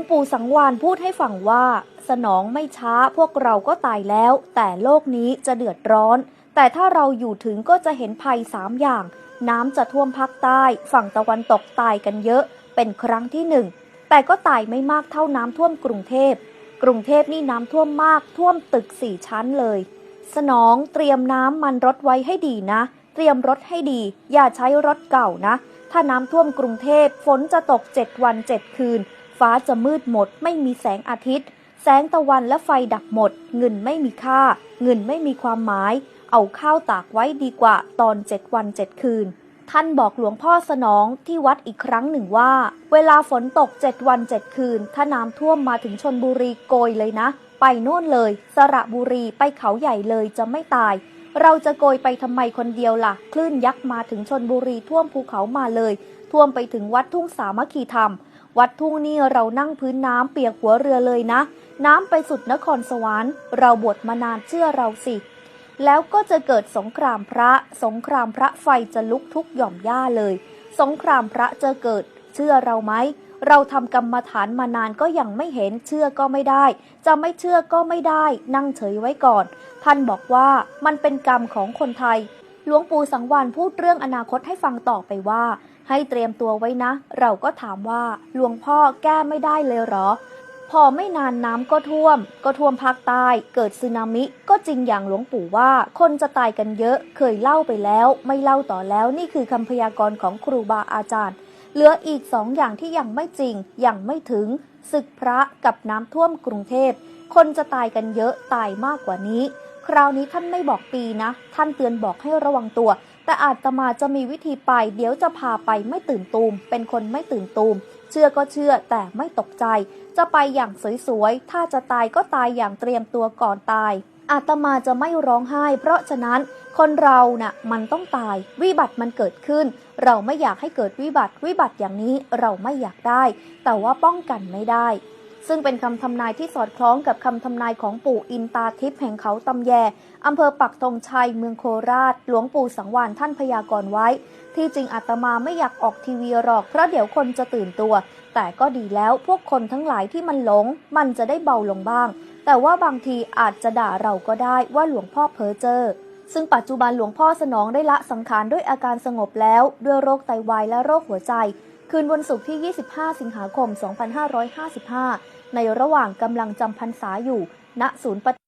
งปู่สังวานพูดให้ฟังว่า สนองไม่ช้าพวกเราก็ตายแล้ว แต่โลกนี้จะเดือดร้อน แต่ถ้าเราอยู่ถึงก็จะเห็นภัยสามอย่าง น้ำจะท่วมภาคใต้ ฝั่งตะวันตกตายกันเยอะ เป็นครั้งที่หนึ่ง แต่ก็ตายไม่มากเท่าน้ำท่วมกรุงเทพ กรุงเทพนี่น้ำท่วมมาก ท่วมตึกสี่ชั้นเลย สนองเตรียมน้ำมันรถไว้ให้ดีนะ เตรียมรถให้ดี อย่าใช้รถเก่านะ ถ้าน้ำท่วมกรุงเทพฝนจะตก7วัน7คืน ฟ้าจะมืดหมด ไม่มีแสงอาทิตย์ แสงตะวันและไฟดับหมด เงินไม่มีค่า เงินไม่มีความหมาย เอาข้าวตากไว้ดีกว่าตอน7วัน7คืน ท่านบอกหลวงพ่อสนองที่วัดอีกครั้งหนึ่งว่า เวลาฝนตก7วัน7คืน ถ้าน้ำท่วมมาถึงชนบุรีโกยเลยนะ ไปโน่นเลย สระบุรีไปเขาใหญ่เลยจะไม่ตายเราจะโกยไปทำไมคนเดียวล่ะ คลื่นยักษ์มาถึงชนบุรีท่วมภูเขามาเลย ท่วมไปถึงวัดทุ่งสามัคคีธรรม วัดทุ่งนี่เรานั่งพื้นน้ำเปียกหัวเรือเลยนะ น้ำไปสุดนครสวรรค์ เราบวชมานานเชื่อเราสิ แล้วก็จะเกิดสงครามพระ สงครามพระไฟจะลุกทุกหย่อมย่าเลย สงครามพระจะเกิด เชื่อเราไหม เราทำกรรมฐานมานานก็ยังไม่เห็นเชื่อก็ไม่ได้ จะไม่เชื่อก็ไม่ได้ นั่งเฉยไว้ก่อน ท่านบอกว่ามันเป็นกรรมของคนไทย หลวงปู่สังวานพูดเรื่องอนาคตให้ฟังต่อไปว่าให้เตรียมตัวไว้นะ เราก็ถามว่าหลวงพ่อแก้ไม่ได้เลยเหรอ พอไม่นานน้ำก็ท่วม ก็ท่วมภาคใต้ เกิดสึนามิก็จริงอย่างหลวงปู่ว่าคนจะตายกันเยอะ เคยเล่าไปแล้ว ไม่เล่าต่อแล้วนี่คือคำพยากรณ์ของครูบาอาจารย์ เหลืออีกสองอย่างที่ยังไม่จริง ยังไม่ถึงศึกพระกับน้ำท่วมกรุงเทพ คนจะตายกันเยอะตายมากกว่านี้ คราวนี้ท่านไม่บอกปีนะ ท่านเตือนบอกให้ระวังตัว แต่อาตมาจะมีวิธีไป เดี๋ยวจะพาไปไม่ตื่นตูม เป็นคนไม่ตื่นตูม เชื่อก็เชื่อแต่ไม่ตกใจ จะไปอย่างสวยๆ ถ้าจะตายก็ตายอย่างเตรียมตัวก่อนตายอาตมาจะไม่ร้องไห้ เพราะฉะนั้นคนเราน่ะมันต้องตาย วิบัติมันเกิดขึ้น เราไม่อยากให้เกิดวิบัติ วิบัติอย่างนี้เราไม่อยากได้ แต่ว่าป้องกันไม่ได้ ซึ่งเป็นคำทำนายที่สอดคล้องกับคำทำนายของปู่อินตาทิพย์แห่งเขาตำแยอำเภอปักธงชัย เมืองโคราช หลวงปู่สังวานท่านพยากรณ์ไว้ ที่จริงอาตมาไม่อยากออกทีวีหรอก เพราะเดี๋ยวคนจะตื่นตัว แต่ก็ดีแล้วพวกคนทั้งหลายที่มันหลง มันจะได้เบาลงบ้าง แต่ว่าบางทีอาจจะด่าเราก็ได้ว่าหลวงพ่อเพ้อเจ้อซึ่งปัจจุบันหลวงพ่อสนองได้ละสังขารด้วยอาการสงบแล้ว ด้วยโรคไตวายและโรคหัวใจ คืนวันศุกร์ที่ 25 สิงหาคม 2555 ในระหว่างกำลังจำพรรษาอยู่ ณ ศูนย์ป